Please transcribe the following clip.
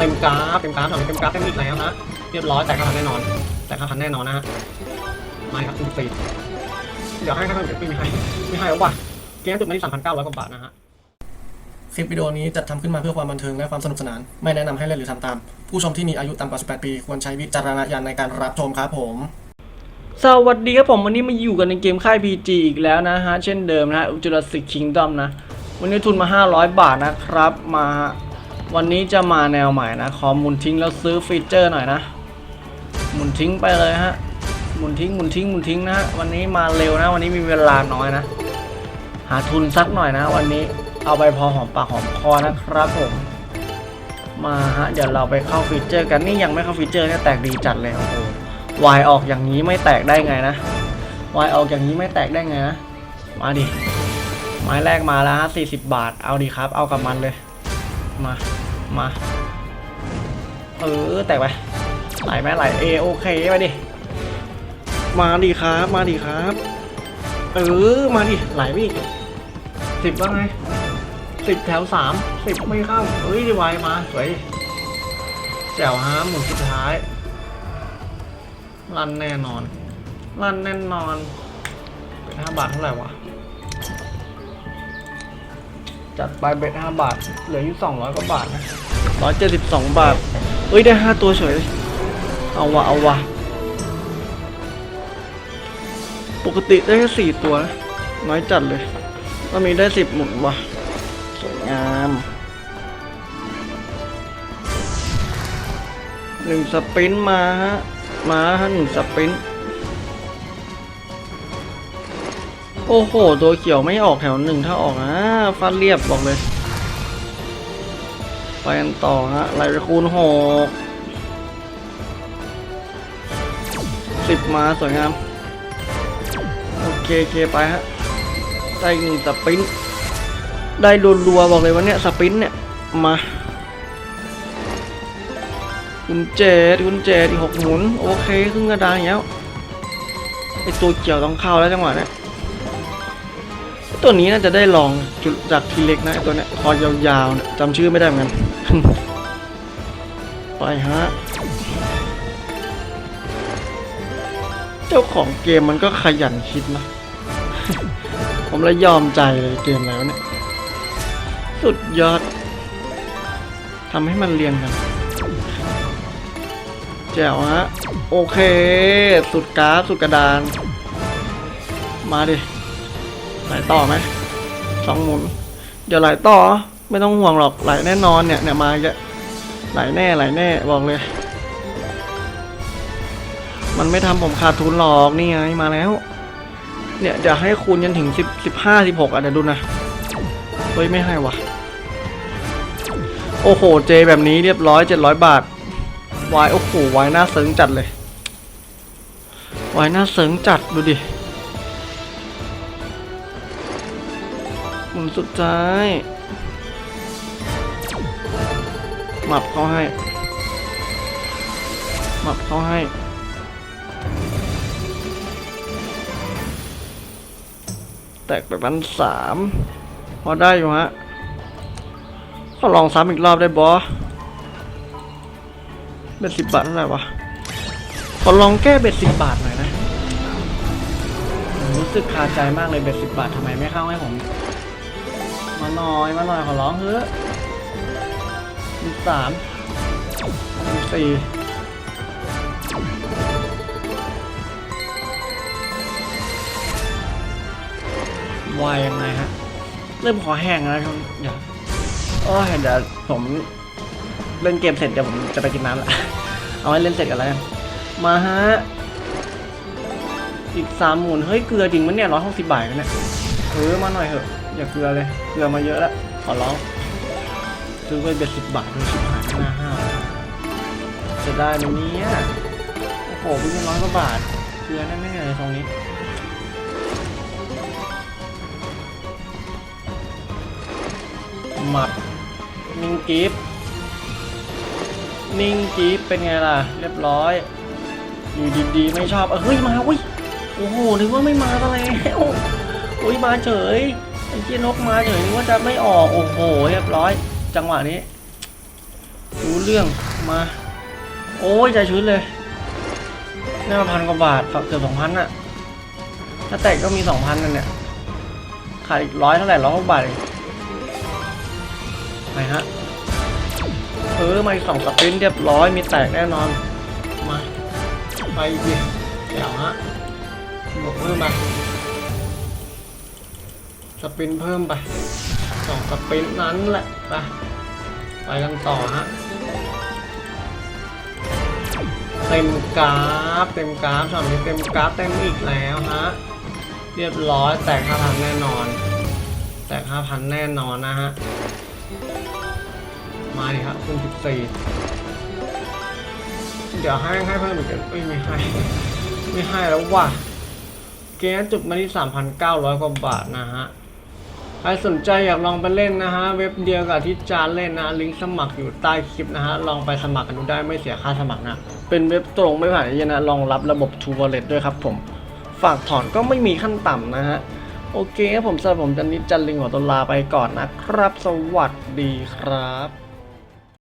เต็มกราฟเต็มกราฟถอนเต็มกราฟเต็มอีกแล้วนะเรียบร้อยแต่ค่าทันแน่นอน แต่ค่าทันแน่นอนนะฮะไม่ครับคุณฟรีเดี๋ยวให้ค่าทันเดี๋ยวไม่ให้ไม่ให้แล้วว่ะเกมจุดมาที่สามพันเก้าร้อยกว่าบาทนะฮะคลิปวิดีโอนี้จัดทำขึ้นมาเพื่อความบันเทิงและความสนุกสนาน ไม่แนะนำให้เล่นหรือทำตาม ผู้ชมที่มีอายุต่ำกว่า 18 ปี ควรใช้วิจารณญาณในการรับชมครับผม สวัสดีครับผมวันนี้มาอยู่กันในเกมค่าย PG อีกแล้วนะฮะ เช่นเดิมนะฮะจุลศิษย์คิงดอมนะ วันนี้ทุนมา 500 บาทนะครับมา วันนี้จะมาแนวใหม่นะ ขอหมุนทิ้งแล้วซื้อฟีเจอร์หน่อยนะ หมุนทิ้งไปเลยฮะ หมุนทิ้งหมุนทิ้งหมุนทิ้งนะวันนี้มาเร็วนะ วันนี้มีเวลาน้อยนะ หาทุนสักหน่อยนะ วันนี้เอาไปพอหอมปากหอมคอนะครับผม มาฮะ เดี๋ยวเราไปเข้าฟีเจอร์กันนี่ยังไม่เข้าฟีเจอร์เนี่ยแตกดีจัดเลยโอ้โหวายออกอย่างนี้ไม่แตกได้ไงนะวายออกอย่างนี้ไม่แตกได้ไงนะ มาดิ ไม้แรกมาแล้วฮะสี่สิบบาท เอาดิครับ เอากับมันเลย มา มา เออ แตกไปไหลไหมไหลเอโอเคไปดิ มาดิครับ มาดิครับ เออ มาดิ ไหลไปอีกสิบว่าไงสิบแถวสามสิบไม่เข้าเฮ้ยดีวายมา สวยแจ๋วฮะหมุนสุดท้าย รันแน่นอน รันแน่นอนเป็นห้าบาทเท่าไหร่วะ จัดไปเบ็ดห้าบาท เหลืออยู่สองร้อยกว่าบาทนะร้อยเจ็ดสิบสองบาท เอ้ยได้ห้าตัวเฉย เอาวะเอาวะ ปกติได้แค่สี่ตัวนะน้อยจัดเลยก็มีได้สิบหมุนวะสวยงามหนึ่งสปินมาฮะ มาฮะหนึ่งสปิน โอ้โห ตัวเขียวไม่ออกแถวหนึ่งถ้าออกนะฟาดเรียบบอกเลย ไปกันต่อฮะไล่ไปคูณหกสิบมาสวยงาม โอเคโอเคไปฮะ ได้หนึ่งสปิน ได้รัวๆบอกเลยวันเนี้ยสปินเนี่ย มาคุณเจดคุณเจดอีกหกหมุน โอเค ครึ่งกระดานอย่างเงี้ยไอตัวเกี่ยวต้องเข้าแล้วจังหวะเนี้ย ตัวนี้น่าจะได้ลองจุดจากทีเล็กนะตัวเนี้ยคอยาวๆจำชื่อไม่ได้เหมือนกันไปฮะเจ้าของเกมมันก็ขยันคิดนะ ผมเลยยอมใจเลยเกมแล้วะเนี่ย สุดยอดทำให้มันเรียงกันแจ๋วฮะ โอเค สุดกราฟสุดกระดาน มาดิ ไหลต่อไหมสองหมุนเดี๋ยวไหลต่อ ไม่ต้องห่วงหรอกไหลแน่นอนเนี่ยเนี่ยมาเยอะไหลแน่ไหลแน่บอกเลย มันไม่ทำผมขาดทุนหรอกนี่ไงมาแล้ว เนี่ยเดี๋ยวให้คูณยันถึงสิบสิบห้าสิบหกอะเดี๋ยวดูนะเฮ้ยไม่ให้วะโอ้โหเจแบบนี้เรียบร้อยเจ็ดร้อยบาทวายโอ้โหวายหน้าเสิงจัดเลยวายหน้าเสิงจัดดูดิ มสุดท้ายหมับเขาให้หมับเขาให้ แตกไปพันสามพอได้อยู่ฮะขอลองซ้ำอีกรอบได้บอเบ็ดสิบบาทเท่าไหร่วะขอลองแก้เบ็ดสิบบาทหน่อยนะ รู้สึกคาใจมากเลยเบ็ดสิบบาททำไมไม่เข้าให้ผม มาหน่อย มาหน่อยขอร้องเถอะมีสามมีสี่วายยังไงฮะ เริ่มขอแห้งแล้วครับเดี๋ยวโอ้ยเดี๋ยวผมเล่นเกมเสร็จเดี๋ยวผมจะไปกินน้ำละเอาให้เล่นเสร็จกันแล้วกันมาฮะ อีกสามหมุนเฮ้ยเกลือจริงมันเนี่ยร้อยหกสิบบาทกันเนี่ยเออมาหน่อยเถอะ อย่าเกลือเลย เกลือมาเยอะแล้ว ขอร้อง ซื้อไปเบ็ดสิบบาทเลยชิบหายหน้าห้าวจะได้ไหมเนี่ยโอ้โหเพิ่งร้อยกว่าบาท เกลือแน่ๆเลยตรงนี้หมัดนิ่งกิฟนิ่งกิฟเป็นไงล่ะ เรียบร้อย อยู่ดีๆ ไม่ชอบเออเฮ้ย มาเว้ย โอ้โห นึกว่าไม่มาซะแล้วโอ้ย มาเฉย ไอ้เจี๊ยนกมาเฉยนึกว่าจะไม่ออก โอ้โห เรียบร้อย จังหวะนี้ รู้เรื่องมา โอ้ยใจชื้นเลยน่าพันกว่าบาทเกือบสองพันอะถ้าแตกก็มีสองพันนั่นเนี่ยขายอีกร้อยเท่าไหร่ร้อยกว่าบาทเองไปฮะเออมาอีกสองสปรินต์เรียบร้อยมีแตกแน่นอน มา ไปดิเดี๋ยวฮะบวกเพิ่มไป สปินเพิ่มไปสองสปินนั้นแหละไปไปกันต่อฮะเต็มกราฟเต็มกราฟสามนี้เต็มกราฟเต็มอีกแล้วฮะเรียบร้อยแตกห้าพันแน่นอน แตกห้าพันแน่นอนนะฮะมาดิครับคุณสิบสี่เดี๋ยวให้ให้เพิ่มอีกเอ้ยไม่ให้ไม่ให้แล้วว่ะเกมจุดมาที่3,900กว่าบาทนะฮะ ใครสนใจอยากลองไปเล่นนะฮะ เว็บเดียวกับที่จานเล่นนะลิงก์สมัครอยู่ใต้คลิปนะฮะ ลองไปสมัครกันดูได้ไม่เสียค่าสมัครนะ เป็นเว็บตรงไม่ผ่านเอเนต์นะรองรับระบบ True Wallet ด้วยครับผม ฝากถอนก็ไม่มีขั้นต่ำนะฮะ โอเคครับผมสำหรับผมจันนิดจันลิงหัวตวลาไปก่อนนะครับ สวัสดีครับ